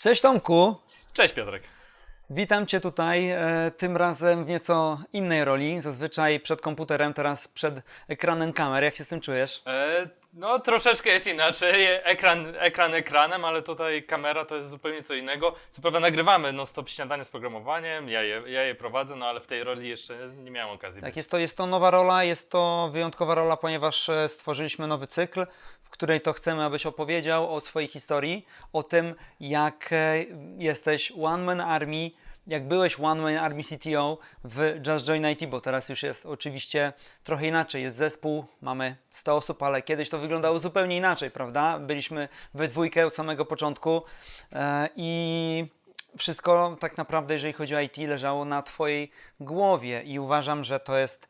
Cześć Tomku, Cześć Piotrek. witam Cię tutaj, e, tym razem w nieco innej roli, zazwyczaj przed komputerem, teraz przed ekranem kamer. Jak się z tym czujesz? E, no troszeczkę jest inaczej, ekran, ekran ekranem, ale tutaj kamera to jest zupełnie co innego. Co prawda nagrywamy no stop śniadanie z programowaniem, ja je, ja je prowadzę, no ale w tej roli jeszcze nie miałem okazji. Tak, być. jest to, jest to nowa rola, jest to wyjątkowa rola, ponieważ e, stworzyliśmy nowy cykl, w której to chcemy, abyś opowiedział o swojej historii, o tym, jak e, jesteś One Man Army, jak byłeś One Man Army CTO w Just Join IT, bo teraz już jest oczywiście trochę inaczej. Jest zespół, mamy 100 osób, ale kiedyś to wyglądało zupełnie inaczej, prawda? Byliśmy we dwójkę od samego początku e, i wszystko tak naprawdę, jeżeli chodzi o IT, leżało na Twojej głowie i uważam, że to jest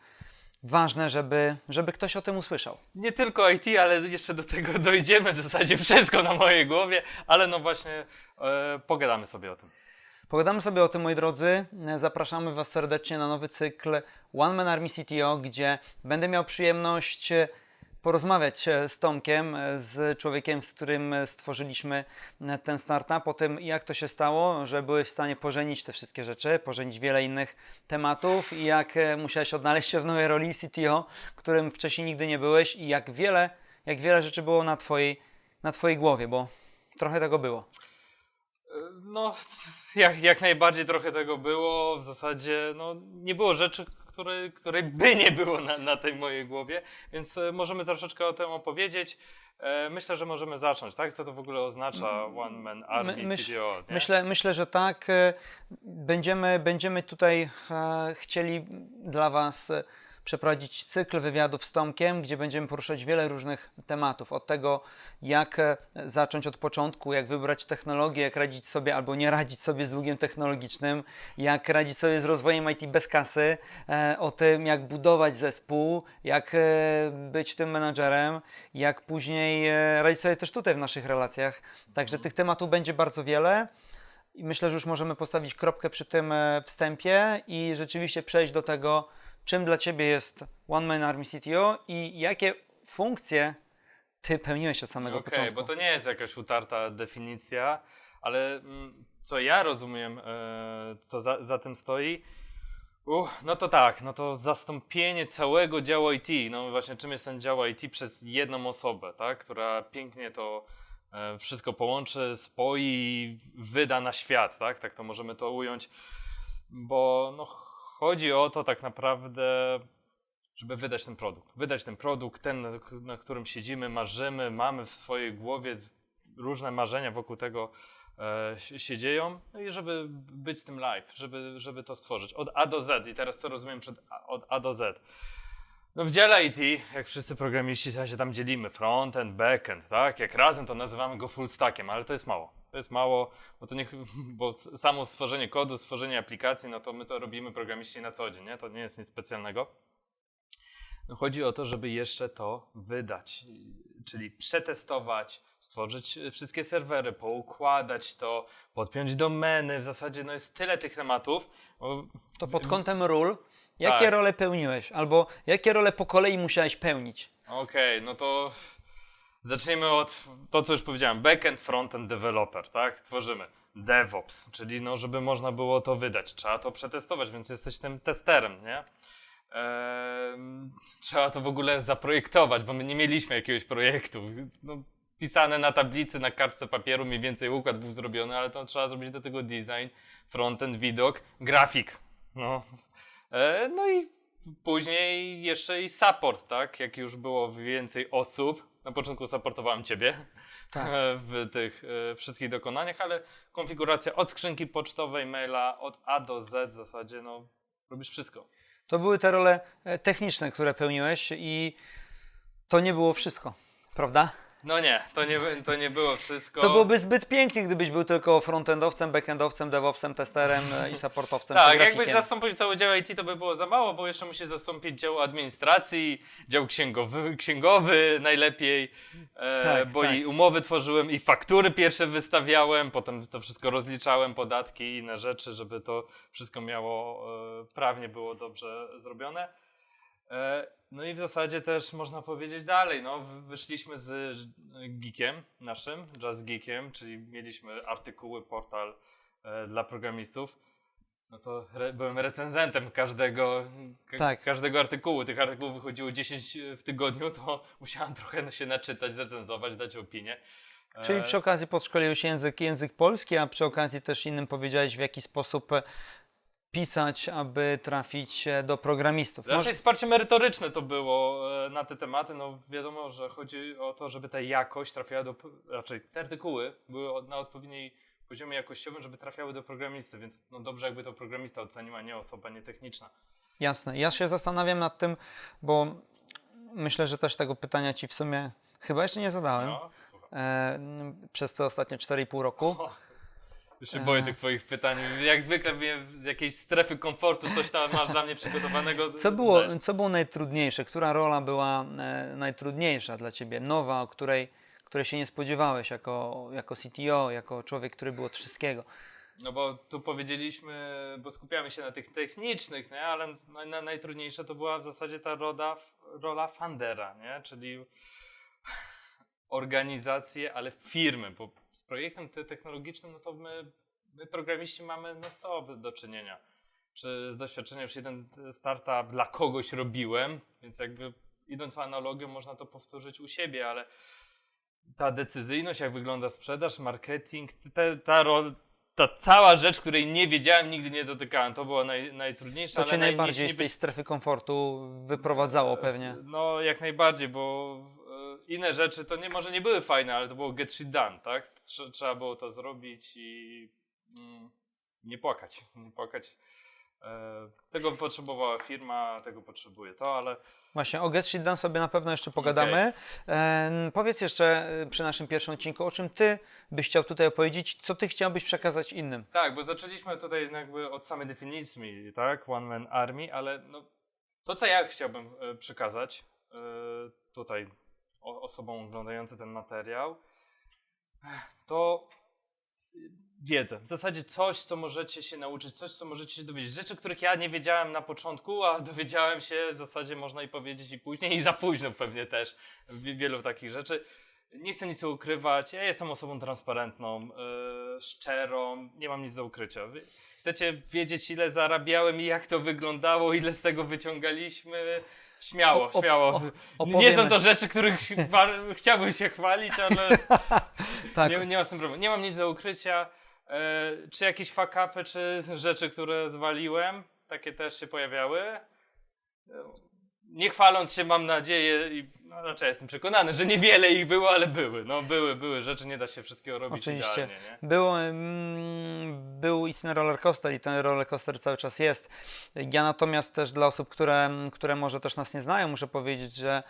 ważne, żeby, żeby ktoś o tym usłyszał. Nie tylko IT, ale jeszcze do tego dojdziemy, w zasadzie wszystko na mojej głowie, ale no właśnie e, pogadamy sobie o tym. Pogadamy sobie o tym, moi drodzy. Zapraszamy Was serdecznie na nowy cykl One Man Army CTO, gdzie będę miał przyjemność e, porozmawiać e, z Tomkiem, e, z człowiekiem, z którym stworzyliśmy ten startup, o tym, jak to się stało, że byłeś w stanie pożenić te wszystkie rzeczy, pożenić wiele innych tematów i jak musiałeś odnaleźć się w nowej roli CTO, którym wcześniej nigdy nie byłeś i jak wiele, jak wiele rzeczy było na Twojej, na twojej głowie, bo trochę tego było. No, jak, jak najbardziej trochę tego było. W zasadzie no, nie było rzeczy, której, której by nie było na, na tej mojej głowie, więc e, możemy troszeczkę o tym opowiedzieć. E, myślę, że możemy zacząć, tak? Co to w ogóle oznacza One Man Army My- myśl- CTO? Nie? Myślę, myślę, że tak. E, Będziemy, będziemy tutaj chcieli dla Was przeprowadzić cykl wywiadów z Tomkiem, gdzie będziemy poruszać wiele różnych tematów. Od tego, jak e, zacząć od początku, jak wybrać technologię, jak radzić sobie albo nie radzić sobie z długiem technologicznym, jak radzić sobie z rozwojem IT bez kasy, e, o tym, jak budować zespół, jak e, być tym menadżerem, jak później radzić sobie też tutaj w naszych relacjach. Także tych tematów będzie bardzo wiele. I myślę, że już możemy postawić kropkę przy tym wstępie i rzeczywiście przejść do tego, czym dla Ciebie jest One Man Army CTO i jakie funkcje Ty pełniłeś od samego Okej, początku. bo to nie jest jakaś utarta definicja, ale mm, co ja rozumiem, e, co za, za tym stoi, Uch, no to tak, no to zastąpienie całego działu IT, no właśnie czym jest ten dział IT przez jedną osobę, tak, która pięknie to e, wszystko połączy, spoi i wyda na świat, tak, tak to możemy to ująć, bo no chodzi o to tak naprawdę, żeby wydać ten produkt. Wydać ten produkt, ten, na- którym siedzimy, marzymy, mamy w swojej głowie różne marzenia wokół tego e, się dzieją no i żeby być z tym live, żeby, żeby to stworzyć od A do Z. I teraz co rozumiem przed A, od A do Z? No w dziale IT, jak wszyscy programiści się tam dzielimy, frontend, backend, tak? Jak razem to nazywamy go full stackiem, ale to jest mało. To jest mało, bo to nie, bo samo stworzenie kodu, stworzenie aplikacji, no to my to robimy programiści na co dzień, nie? To nie jest nic specjalnego. No chodzi o to, żeby jeszcze to wydać, czyli przetestować, stworzyć e, wszystkie serwery, poukładać to, podpiąć domeny. W zasadzie no jest tyle tych tematów. To pod kątem ról, jakie Tak. role pełniłeś? Albo jakie role po kolei musiałeś pełnić? Okej, no to zacznijmy od to, co już powiedziałem. Backend, frontend, developer, tak? Tworzymy. DevOps, czyli no, żeby można było to wydać. Trzeba to przetestować, więc jesteś tym testerem, nie? Ehm, trzeba to w ogóle zaprojektować, bo my nie mieliśmy jakiegoś projektu. No, pisane na tablicy, na kartce papieru, mniej więcej układ był zrobiony, ale to trzeba zrobić do tego design, frontend, widok, grafik. No, e, no i później jeszcze i support, tak? Jak już było więcej osób. Na początku supportowałem ciebie Tak. w tych e, wszystkich dokonaniach, ale konfiguracja od skrzynki pocztowej, maila, od A do Z w zasadzie, no, robisz wszystko. To były te role e, techniczne, które pełniłeś i to nie było wszystko, prawda? No nie, to nie, to nie było wszystko. To byłoby zbyt pięknie, gdybyś był tylko frontendowcem, backendowcem, devopsem, testerem e, i supportowcem Tak, jakbyś zastąpił cały dział IT, to by było za mało, bo jeszcze musisz zastąpić dział administracji, dział księgowy, księgowy najlepiej, e, Tak, bo tak. i umowy tworzyłem, i faktury pierwsze wystawiałem, potem to wszystko rozliczałem, podatki i inne rzeczy, żeby to wszystko miało, e, prawnie było dobrze zrobione. E, no i w zasadzie też można powiedzieć dalej, no wy- wyszliśmy z e, geekiem naszym, Just Geekiem, czyli mieliśmy artykuły, portal e, dla programistów. No to re, byłem recenzentem każdego, ka, Tak. każdego artykułu. Tych artykułów wychodziło 10 w tygodniu, to musiałem trochę się naczytać, zrecenzować, dać opinię. E, Czyli przy okazji podszkoliłeś język, język polski, a przy okazji też innym powiedziałeś, w jaki sposób e, pisać, aby trafić e, do programistów. Raczej wsparcie merytoryczne to było e, na te tematy. No wiadomo, że chodzi o to, żeby ta jakość trafiała do. Raczej te artykuły były na odpowiedniej poziomie jakościowym, żeby trafiały do programisty, więc no dobrze, jakby to programista ocenił, a nie osoba nietechniczna. Jasne. Ja się zastanawiam nad tym, bo myślę, że też tego pytania Ci w sumie chyba jeszcze nie zadałem No, e, przez te ostatnie 4,5 roku. Już się boję tych Twoich pytań. Jak zwykle mnie z jakiejś strefy komfortu coś tam masz dla mnie przygotowanego. Co było, Daj. co było najtrudniejsze? Która rola była e, najtrudniejsza dla Ciebie? Nowa, o której, której się nie spodziewałeś jako, jako CTO, jako człowiek, który był od wszystkiego. No bo tu powiedzieliśmy, bo skupiamy się na tych technicznych, nie? ale na, na, najtrudniejsza to była w zasadzie ta rola, rola fundera, nie? czyli organizację, ale firmy, bo z projektem te- technologicznym, no to my, my programiści mamy no stop do czynienia. Czy z doświadczenia już jeden startup dla kogoś robiłem, więc jakby idąc analogią można to powtórzyć u siebie, ale ta decyzyjność, jak wygląda sprzedaż, marketing, te, ta, ta cała rzecz, której nie wiedziałem, nigdy nie dotykałem, to było naj, najtrudniejsze. To Cię naj- najbardziej z tej strefy komfortu wyprowadzało pewnie. No, jak najbardziej, bo e, inne rzeczy to nie, może nie były fajne, ale to było get shit done, tak? Trze- Trzeba było to zrobić i mm, nie płakać, nie płakać. E, tego potrzebowała firma, tego potrzebuje to, ale Właśnie, o Get Shit Done sobie na pewno jeszcze pogadamy. Em, powiedz jeszcze e, przy naszym pierwszym odcinku, o czym Ty byś chciał tutaj opowiedzieć, co Ty chciałbyś przekazać innym. Tak, bo zaczęliśmy tutaj jakby od samej definicji, tak? One Man Army, ale no, to, co ja chciałbym e, przekazać e, tutaj osobom oglądającym ten materiał, to wiedzę. W zasadzie coś, co możecie się nauczyć, coś, co możecie się dowiedzieć. Rzeczy, których ja nie wiedziałem na początku, a dowiedziałem się w zasadzie można i powiedzieć i później, i za późno pewnie też. Wie- Wielu takich rzeczy. Nie chcę nic ukrywać. Ja jestem osobą transparentną, yy, szczerą, nie mam nic do ukrycia. Wy chcecie wiedzieć, ile zarabiałem i jak to wyglądało, ile z tego wyciągaliśmy? Śmiało, O- o- śmiało. o- nie są to rzeczy, których chciałbym się chwalić, ale Tak, nie, nie mam z tym problemu. Nie mam nic do ukrycia. E, czy jakieś fuck-upy, czy rzeczy, które zwaliłem, takie też się pojawiały. Nie chwaląc się, mam nadzieję, i no, raczej jestem przekonany, że niewiele ich było, ale były. No były, były rzeczy, nie da się wszystkiego robić Oczywiście. idealnie, nie? Było, mm, był istny roller coaster i ten roller coaster cały czas jest. Ja natomiast też dla osób, które, które może też nas nie znają, muszę powiedzieć, że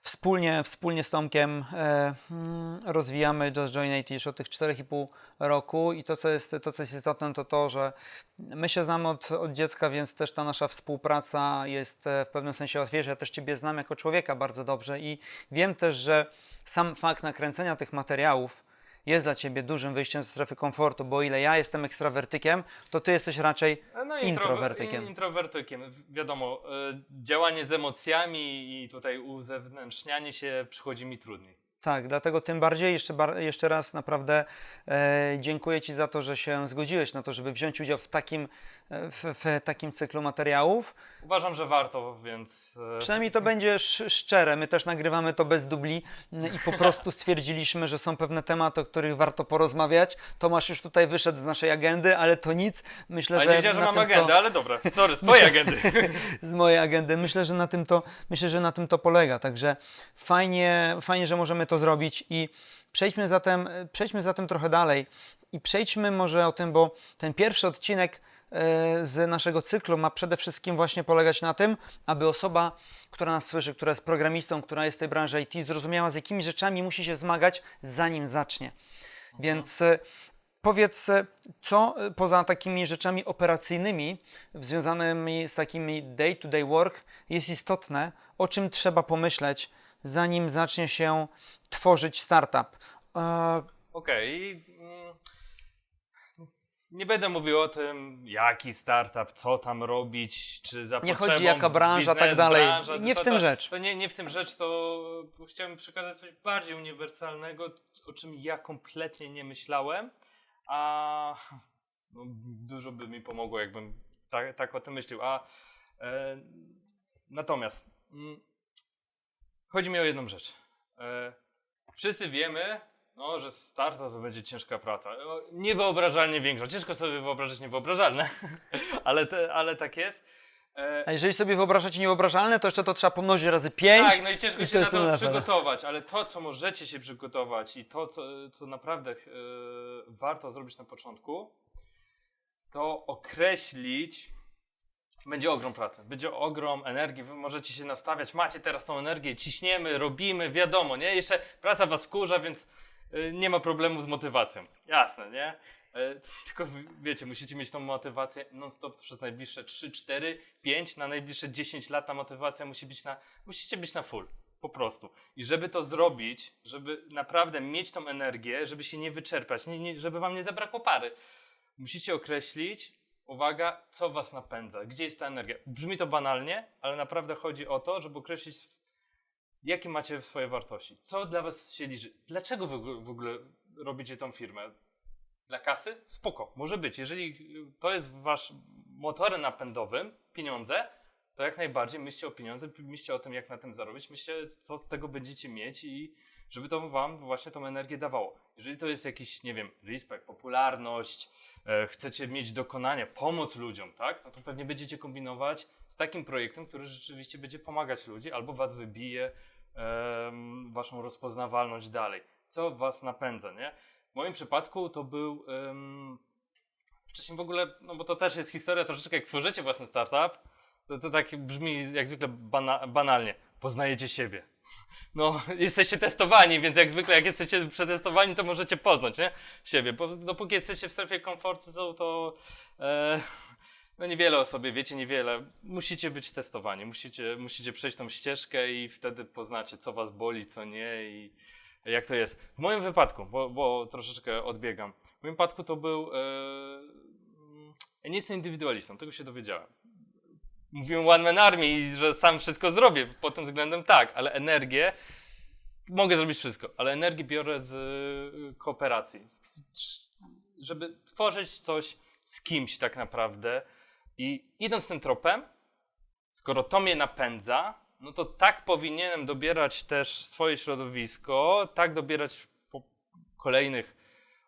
wspólnie, wspólnie z Tomkiem e, mm, rozwijamy Just Join IT już od tych 4,5 roku i to co, jest, to, co jest istotne, to to, że my się znamy od, od dziecka, więc też ta nasza współpraca jest e, w pewnym sensie łatwiejsza. Ja też Ciebie znam jako człowieka bardzo dobrze i wiem też, że sam fakt nakręcenia tych materiałów jest dla Ciebie dużym wyjściem ze strefy komfortu, bo o ile ja jestem ekstrawertykiem, to Ty jesteś raczej No, intrower- introwertykiem. in- Introwertykiem. Wiadomo, e, działanie z emocjami i tutaj uzewnętrznianie się przychodzi mi trudniej. Tak, dlatego tym bardziej jeszcze, jeszcze raz naprawdę e, dziękuję Ci za to, że się zgodziłeś na to, żeby wziąć udział w takim, e, w, w takim cyklu materiałów. Uważam, że warto, więc e, Przynajmniej to będzie sz- szczere. My też nagrywamy to bez dubli m, i po prostu stwierdziliśmy, że są pewne tematy, o których warto porozmawiać. Tomasz już tutaj wyszedł z naszej agendy, ale to nic. Myślę, Ale że nie wiedziałem, że mam agendę, to, ale dobra, sorry, z twojej agendy. z mojej agendy. Myślę, że na tym to, myślę, że na tym to polega. Także fajnie, fajnie, że możemy to zrobić i przejdźmy zatem, przejdźmy zatem trochę dalej i przejdźmy może o tym, bo ten pierwszy odcinek z naszego cyklu ma przede wszystkim właśnie polegać na tym, aby osoba, która nas słyszy, która jest programistą, która jest w tej branży IT, zrozumiała, z jakimi rzeczami musi się zmagać, zanim zacznie. Więc e, Powiedz, e, co e, poza takimi rzeczami operacyjnymi, związanymi z takimi day-to-day work, jest istotne, o czym trzeba pomyśleć, zanim zacznie się tworzyć startup. E, Okej. mm, Nie będę mówił o tym, jaki startup, co tam robić, czy za Nie chodzi jaka branża, biznes, tak dalej. Branża, Nie to, w tym to, rzecz. To nie, nie w tym rzecz, to chciałem przekazać coś bardziej uniwersalnego, o czym ja kompletnie nie myślałem, a no, dużo by mi pomogło, jakbym tak, tak o tym myślał. A e, natomiast mm, chodzi mi o jedną rzecz. E, wszyscy wiemy, no, że startup to będzie ciężka praca. No, Niewyobrażalnie większa. Ciężko sobie wyobrazić niewyobrażalne, ale, te, ale tak jest. E, A jeżeli sobie wyobrażacie niewyobrażalne, to jeszcze to trzeba pomnożyć razy 5. tak, no i ciężko i się na to przygotować, ale to, co możecie się przygotować i to, co, co naprawdę e, warto zrobić na początku, to określić. Będzie ogrom pracy, będzie ogrom energii, wy możecie się nastawiać, macie teraz tą energię, ciśniemy, robimy, wiadomo, nie? Jeszcze praca was wkurza, więc nie ma problemu z motywacją. Jasne, nie? E, Tylko wiecie, musicie mieć tą motywację non-stop przez najbliższe 3, 4, 5, na najbliższe 10 lat ta motywacja musi być na, musicie być na full. Po prostu. I żeby to zrobić, żeby naprawdę mieć tą energię, żeby się nie wyczerpać, nie, nie, żeby wam nie zabrakło pary, musicie określić, uwaga, co was napędza, gdzie jest ta energia. Brzmi to banalnie, ale naprawdę chodzi o to, żeby określić, jakie macie swoje wartości, co dla was się liczy, dlaczego w ogóle robicie tą firmę. Dla kasy? Spoko, może być. Jeżeli to jest wasz motorem napędowym, pieniądze, to jak najbardziej myślcie o pieniądze, myślcie o tym, jak na tym zarobić, myślcie, co z tego będziecie mieć i żeby to wam właśnie tą energię dawało. Jeżeli to jest jakiś, nie wiem, respekt, popularność, e, chcecie mieć dokonanie, pomóc ludziom, tak? No to pewnie będziecie kombinować z takim projektem, który rzeczywiście będzie pomagać ludzi albo was wybije waszą rozpoznawalność dalej. Co was napędza, nie? W moim przypadku to był em, wcześniej w ogóle, no bo to też jest historia troszeczkę jak tworzycie własny startup, to, to tak brzmi jak zwykle bana, banalnie. Poznajecie siebie. No, jesteście testowani, więc jak zwykle, jak jesteście przetestowani, to możecie poznać, nie? Siebie. Bo dopóki jesteście w strefie komfortu, to e, no niewiele o sobie wiecie, niewiele. Musicie być testowani, musicie, musicie przejść tą ścieżkę i wtedy poznacie, co was boli, co nie i jak to jest. W moim wypadku, bo, bo troszeczkę odbiegam. W moim wypadku to był. E, ja nie jestem indywidualistą, tego się dowiedziałem mówiłem One Man Army i że sam wszystko zrobię pod tym względem tak, ale energię mogę zrobić wszystko, ale energię biorę z y, kooperacji, z, żeby tworzyć coś z kimś tak naprawdę i idąc tym tropem, skoro to mnie napędza, no to tak powinienem dobierać też swoje środowisko, tak dobierać kolejnych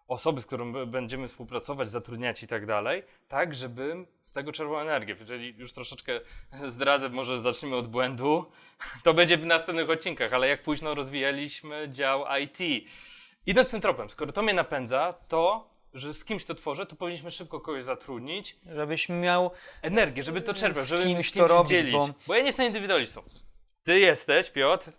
osoby, z którą b- będziemy współpracować, zatrudniać i tak dalej, tak, żebym z tego czerpał energię. Jeżeli już troszeczkę zdradzę, może zacznijmy od błędu, to będzie w następnych odcinkach, ale jak późno rozwijaliśmy dział IT. Idąc tym tropem, skoro to mnie napędza, to, że z kimś to tworzę, to powinniśmy szybko kogoś zatrudnić, Żebyś miał energię, żeby to czerpać, Z żeby kimś z to kimś robić, dzielić. bo- Bo... ja nie jestem indywidualistą. Ty jesteś, Piotr, yy,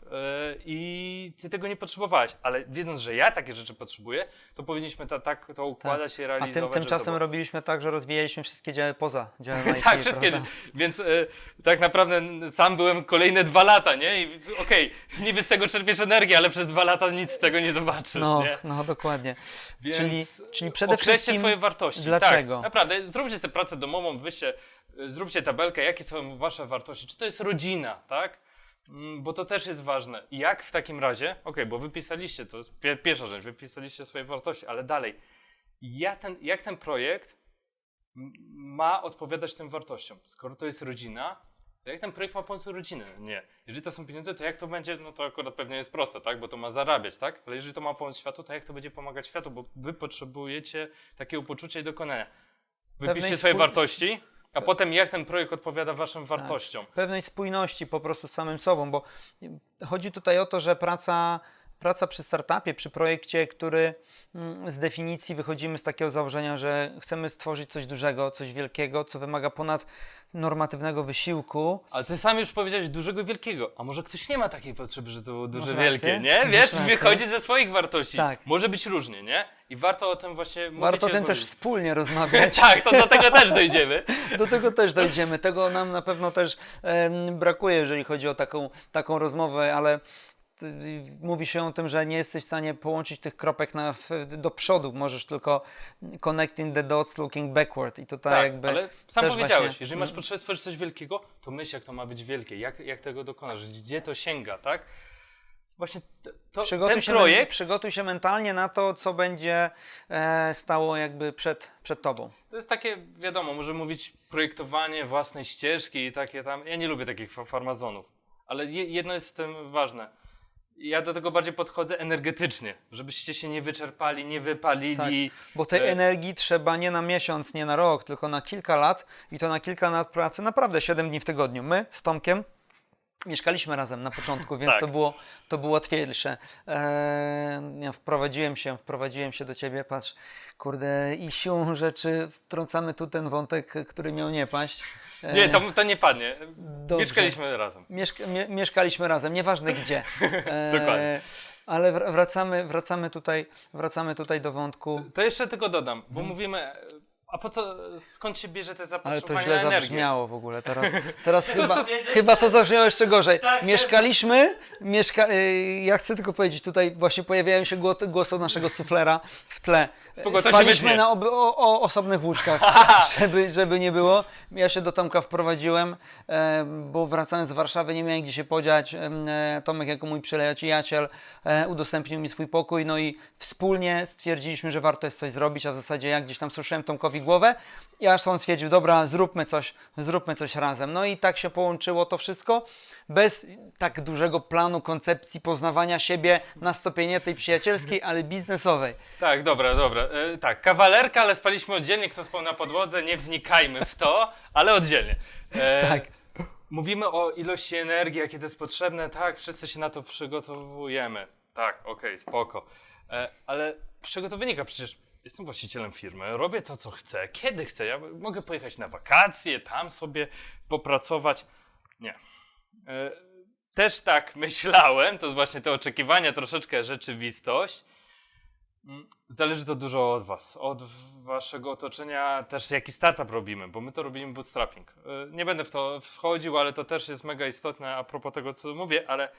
i ty tego nie potrzebowałeś, ale wiedząc, że ja takie rzeczy potrzebuję, to powinniśmy to, tak to układać i A realizować. tym, żeby tymczasem robiliśmy tak, że rozwijaliśmy wszystkie działy poza działem IT, tak, wszystkie. prawda? Więc y, tak naprawdę sam byłem kolejne dwa lata, nie? I okej, niby z tego czerpiesz energię, ale przez dwa lata nic z tego nie zobaczysz, No, nie? no dokładnie. Więc czyli, czyli przede wszystkim swoje wartości. dlaczego? Tak, naprawdę, zróbcie sobie pracę domową, wyście, y, zróbcie tabelkę, jakie są wasze wartości. Czy to jest rodzina, tak? Mm, Bo to też jest ważne. Jak w takim razie, okej, bo wypisaliście, to jest pie- pierwsza rzecz, wypisaliście swoje wartości, ale dalej, ja ten, jak ten projekt ma odpowiadać tym wartościom? Skoro to jest rodzina, to jak ten projekt ma pomóc rodziny? Nie. Jeżeli to są pieniądze, to jak to będzie, no to akurat pewnie jest proste, tak? Bo to ma zarabiać, tak? Ale jeżeli to ma pomóc światu, to jak to będzie pomagać światu? Bo wy potrzebujecie takiego poczucia i dokonania. Wypiszcie swoje wartości, a potem jak ten projekt odpowiada waszym wartościom. pewnej spójności po prostu z samym sobą, bo chodzi tutaj o to, że praca, praca przy startupie, przy projekcie, który mm, z definicji wychodzimy z takiego założenia, że chcemy stworzyć coś dużego, coś wielkiego, co wymaga ponad normatywnego wysiłku. Ale ty sam już powiedziałeś dużego, wielkiego. A może ktoś nie ma takiej potrzeby, że to było duże, Masz rację, wielkie, nie? masz Wiesz, rację. wychodzi ze swoich wartości. Tak. Może być różnie, nie? I warto o tym właśnie mówić. Warto o i tym też wspólnie rozmawiać. Tak, to do tego też dojdziemy. Do tego też dojdziemy. Tego nam na pewno też em, brakuje, jeżeli chodzi o taką, taką rozmowę, ale mówi się o tym, że nie jesteś w stanie połączyć tych kropek na, do przodu, możesz tylko connecting the dots looking backward i tutaj Tak, jakby ale sam powiedziałeś, właśnie- jeżeli masz potrzebę stworzyć coś wielkiego, to myśl, jak to ma być wielkie, jak, jak tego dokonasz, gdzie to sięga, tak? Właśnie to, Przygotuj ten się, projekt, przygotuj się mentalnie na to, co będzie e, stało jakby przed, przed tobą. to jest takie, wiadomo, może mówić projektowanie własnej ścieżki i takie tam, ja nie lubię takich fa- farmazonów, ale je, jedno jest z tym ważne. Ja do tego bardziej podchodzę energetycznie, żebyście się nie wyczerpali, nie wypalili. Bo tej E, energii trzeba nie na miesiąc, nie na rok, tylko na kilka lat i to na kilka lat pracy, naprawdę 7 dni w tygodniu. My z Tomkiem mieszkaliśmy razem na początku, więc Tak. to, było, to było łatwiejsze. Eee, wprowadziłem się, wprowadziłem się do ciebie, patrz, kurde, i siłą rzeczy wtrącamy tu ten wątek, który miał nie paść. Eee, Nie, to, to nie padnie. Dobrze. Mieszkaliśmy razem. Mieszka, mie, mieszkaliśmy razem, nieważne gdzie. Eee, Dokładnie. Ale wr- wracamy, wracamy, tutaj, wracamy tutaj do wątku. To jeszcze tylko dodam, bo mówimy, a po co, skąd się bierze te. Ale to zapotrzebowanie źle energię? zabrzmiało w ogóle teraz. Teraz chyba, chyba to zabrzmiało jeszcze gorzej. Tak, Mieszkaliśmy, mieszka, y, ja chcę tylko powiedzieć, tutaj właśnie pojawiają się głosy, głosy naszego suflera w tle. Spoko, Spaliśmy na o, o osobnych łóżkach, żeby, żeby nie było. Ja się do Tomka wprowadziłem, e, bo wracając z Warszawy nie miałem gdzie się podziać. E, Tomek jako mój przyjaciel e, udostępnił mi swój pokój, no i wspólnie stwierdziliśmy, że warto jest coś zrobić, a w zasadzie ja gdzieś tam słyszałem Tomkowi głowę i aż on stwierdził, dobra, zróbmy coś, zróbmy coś razem. No i tak się połączyło to wszystko, bez tak dużego planu, koncepcji poznawania siebie na stopienie tej przyjacielskiej, ale biznesowej. Tak, dobra, dobra. E, tak, kawalerka, ale spaliśmy oddzielnie, kto spał na podłodze, nie wnikajmy w to, ale oddzielnie. E, Tak. Mówimy o ilości energii, jakie to jest potrzebne, tak, wszyscy się na to przygotowujemy. Tak, okej, spoko. E, ale z czego to wynika? Przecież jestem właścicielem firmy, robię to, co chcę, kiedy chcę. Ja mogę pojechać na wakacje, tam sobie popracować. Nie. E, też tak myślałem, to jest właśnie te oczekiwania, troszeczkę rzeczywistość. Mm, Zależy to dużo od Was, od Waszego otoczenia, też jaki startup robimy, bo my to robimy bootstrapping. Y, Nie będę w to wchodził, ale to też jest mega istotne a propos tego, co mówię, ale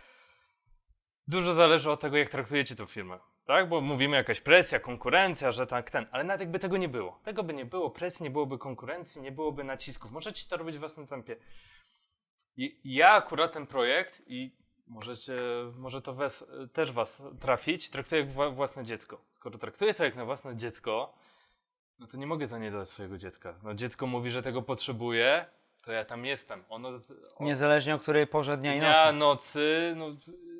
dużo zależy od tego, jak traktujecie tę firmę. Tak? Bo mówimy jakaś presja, konkurencja, że tak ten, ale nawet jakby tego nie było. Tego by nie było, presji, nie byłoby konkurencji, nie byłoby nacisków. Możecie to robić w własnym tempie. I ja akurat ten projekt i możecie, może to wes, też was trafić, traktuję jak wła- własne dziecko. Skoro traktuję to jak na własne dziecko, no to nie mogę zaniedbać swojego dziecka. No dziecko mówi, że tego potrzebuje, to ja tam jestem. Ono, Niezależnie o której porze dnia i dnia, nocy. nocy, no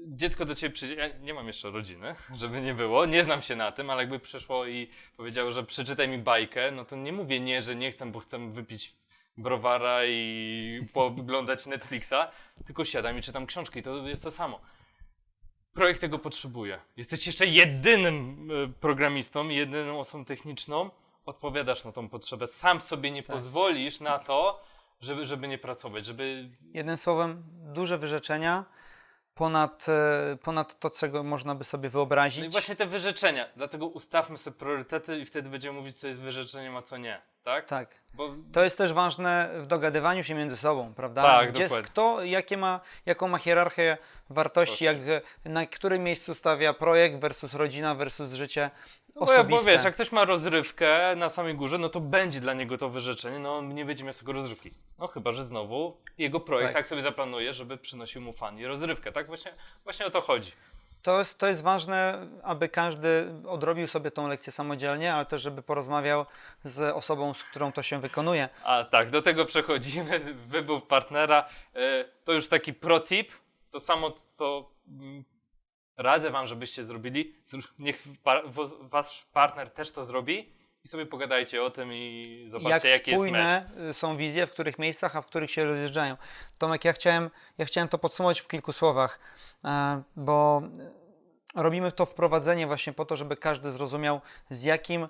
dziecko do ciebie przyjdzie. Ja nie mam jeszcze rodziny, żeby nie było, nie znam się na tym, ale jakby przyszło i powiedziało, że przeczytaj mi bajkę, no to nie mówię nie, że nie chcę, bo chcę wypić browara i pooglądać Netflixa, tylko siadam i czytam książkę i to jest to samo. Projekt tego potrzebuje. Jesteś jeszcze jedynym e, programistą, jedyną osobą techniczną, odpowiadasz na tą potrzebę. Sam sobie nie pozwolisz na to, żeby, żeby nie pracować, żeby Jednym słowem, duże wyrzeczenia ponad, e, ponad to, czego można by sobie No i wyobrazić. właśnie te wyrzeczenia. Dlatego ustawmy sobie priorytety i wtedy będziemy mówić, co jest wyrzeczeniem, a co nie. Tak? Tak. Bo To jest też ważne w dogadywaniu się między sobą, prawda? Tak, Gdzie jest dokładnie. kto, jakie ma, jaką ma hierarchię wartości, jak, na którym miejscu stawia projekt versus rodzina versus życie Bo, ja- osobiste. bo wiesz, jak ktoś ma rozrywkę na samej górze, no to będzie dla niego to wyrzeczenie, no on nie będzie miał z tego rozrywki. No chyba, że znowu jego projekt Tak. tak, sobie zaplanuje, żeby przynosił mu fan i rozrywkę, tak? Właśnie, właśnie o to chodzi. To jest, to jest ważne, aby każdy odrobił sobie tą lekcję samodzielnie, ale też, żeby porozmawiał z osobą, z którą to się wykonuje. A tak, do tego przechodzimy, wybór partnera. E, To już taki pro tip, to samo co mm, radzę wam, żebyście zrobili, zr- niech wasz partner też to zrobi i sobie pogadajcie o tym i jak zobaczcie jaki jest spójne są wizje, w których miejscach, a w których się rozjeżdżają. Tomek, ja chciałem, ja chciałem to podsumować w kilku słowach, e, bo robimy to wprowadzenie właśnie po to, żeby każdy zrozumiał, z jakim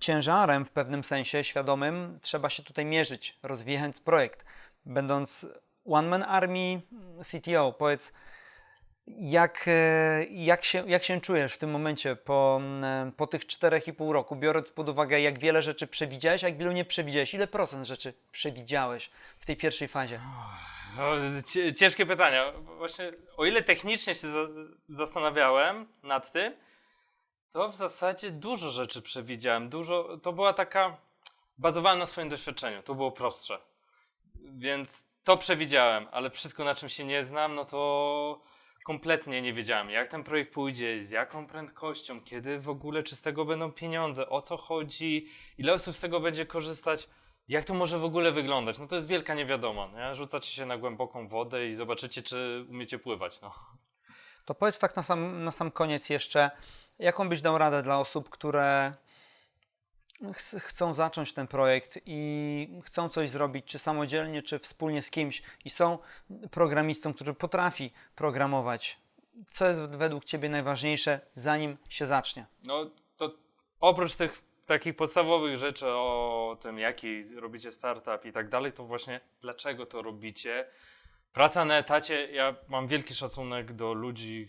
ciężarem w pewnym sensie świadomym trzeba się tutaj mierzyć, rozwijając projekt. Będąc one-man army CTO, powiedz, Jak, e, jak, się, jak się czujesz w tym momencie po, mm, po tych 4,5 roku, biorąc pod uwagę, jak wiele rzeczy przewidziałeś, jak wielu nie przewidziałeś? Ile procent rzeczy przewidziałeś w tej pierwszej fazie? O, cie- Ciężkie pytania. Właśnie, o ile technicznie się za zastanawiałem nad tym, to w zasadzie dużo rzeczy przewidziałem. Dużo, to była taka. Bazowałem na swoim doświadczeniu, to było prostsze. Więc to przewidziałem, ale wszystko na czym się nie znam, no to kompletnie nie wiedziałem, jak ten projekt pójdzie, z jaką prędkością, kiedy w ogóle, czy z tego będą pieniądze, o co chodzi, ile osób z tego będzie korzystać. Jak to może w ogóle wyglądać? No to jest wielka niewiadoma. Nie? Rzucacie się na głęboką wodę i zobaczycie, czy umiecie pływać. No. To powiedz tak na sam, na sam koniec jeszcze, jaką byś dał radę dla osób, które chcą zacząć ten projekt i chcą coś zrobić, czy samodzielnie, czy wspólnie z kimś i są programistą, który potrafi programować. Co jest według Ciebie najważniejsze, zanim się zacznie? no to oprócz tych takich podstawowych rzeczy o tym, jaki robicie startup i tak dalej, to właśnie dlaczego to robicie. Praca na etacie, ja mam wielki szacunek do ludzi,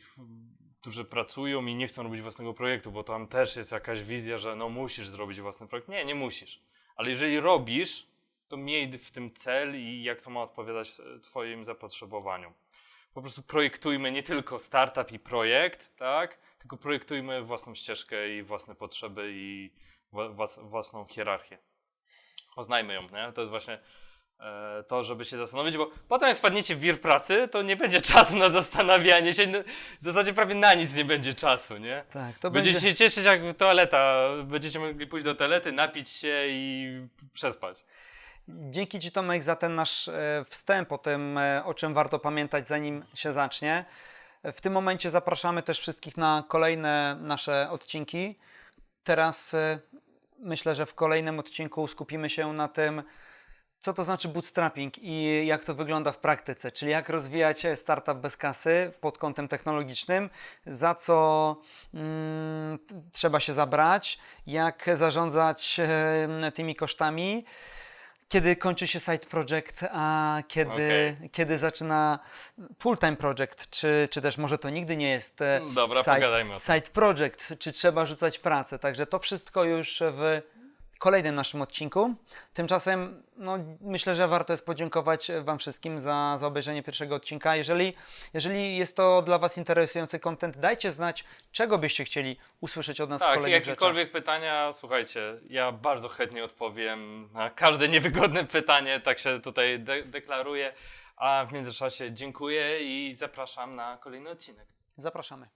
którzy pracują i nie chcą robić własnego projektu, bo tam też jest jakaś wizja, że no musisz zrobić własny projekt. Nie, nie musisz. Ale jeżeli robisz, to miej w tym cel i jak to ma odpowiadać e, Twoim zapotrzebowaniom. Po prostu projektujmy nie tylko startup i projekt, tak? Tylko projektujmy własną ścieżkę i własne potrzeby i wła- włas, własną hierarchię. Poznajmy ją, nie? To jest właśnie to, żeby się zastanowić, bo potem jak wpadniecie w wir prasy, to nie będzie czasu na zastanawianie się. no, W zasadzie prawie na nic nie będzie czasu, nie? Tak, to Będziecie będzie... się cieszyć jak toaleta. Będziecie mogli pójść do toalety, napić się i przespać. Dzięki Ci Tomek za ten nasz e, wstęp o tym, e, o czym warto pamiętać zanim się zacznie. W tym momencie zapraszamy też wszystkich na kolejne nasze odcinki. Teraz e, myślę, że w kolejnym odcinku skupimy się na tym, co to znaczy bootstrapping i jak to wygląda w praktyce, czyli jak rozwijać startup bez kasy pod kątem technologicznym, za co mm, trzeba się zabrać, jak zarządzać e, tymi kosztami, kiedy kończy się side project, a kiedy, kiedy zaczyna full-time project, czy, czy też może to nigdy nie jest e, Dobra, side, pogadajmy side project, czy trzeba rzucać pracę. Także to wszystko już w kolejnym naszym odcinku. Tymczasem no, myślę, że warto jest podziękować Wam wszystkim za, za obejrzenie pierwszego odcinka. Jeżeli, jeżeli jest to dla Was interesujący content, dajcie znać, czego byście chcieli usłyszeć od nas w Tak, kolejnych rzeczach. jakiekolwiek pytania, słuchajcie, ja bardzo chętnie odpowiem na każde niewygodne pytanie, tak się tutaj de- deklaruję. A w międzyczasie dziękuję i zapraszam na kolejny odcinek. Zapraszamy.